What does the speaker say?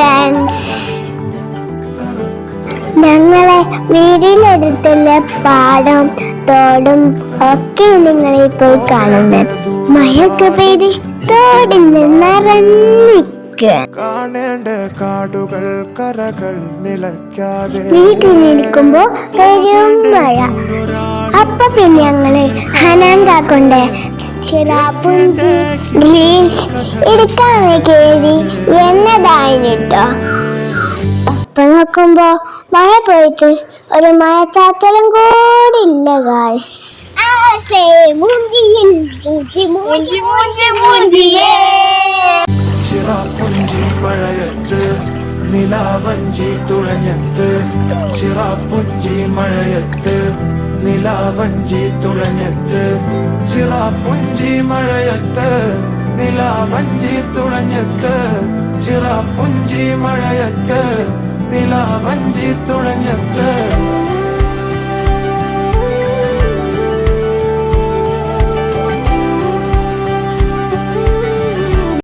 Friends ഞങ്ങളെ വീടിനടുത്തുള്ള പാടം തോടും ഒക്കെ നിങ്ങളെ ഇപ്പോൾ കാണുന്നത്. മഴയൊക്കെ പെയ്ത് തോടിന് നിറഞ്ഞിക്കുക കാണേണ്ട കാടുകൾ കരകൾ നിലയ്ക്കാതെ വീട്ടിലിരിക്കുമ്പോ പെരും മഴ. അപ്പൊ പിന്നെ ഞങ്ങൾ ഹനാങ്കാക്കൊണ്ട് ചിറാപ്പുഞ്ചി ഗ്രീൻസ് എടുക്കാന്ന് കേറി എന്നതായിട്ടോ അപ്പൊ നോക്കുമ്പോ മഴ പോയിട്ട് ഒരു മഴച്ചാത്തലും കൂടി ഇല്ല ഗായ്സ് ചിറാപ്പുഞ്ചി മഴയത്ത് നിലാവഞ്ചി തുഴഞ്ഞത്ത്. ചിറാപ്പുഞ്ചി മഴയത്ത് നിലാവഞ്ചി തുഴഞ്ഞത്ത്. ചിറാപ്പുഞ്ചി മഴയത്ത് നിലാവഞ്ചി തുഴഞ്ഞത്ത്. ചിറാപ്പുഞ്ചി മഴയത്ത് നിലാവഞ്ചി തുഴഞ്ഞത്ത്.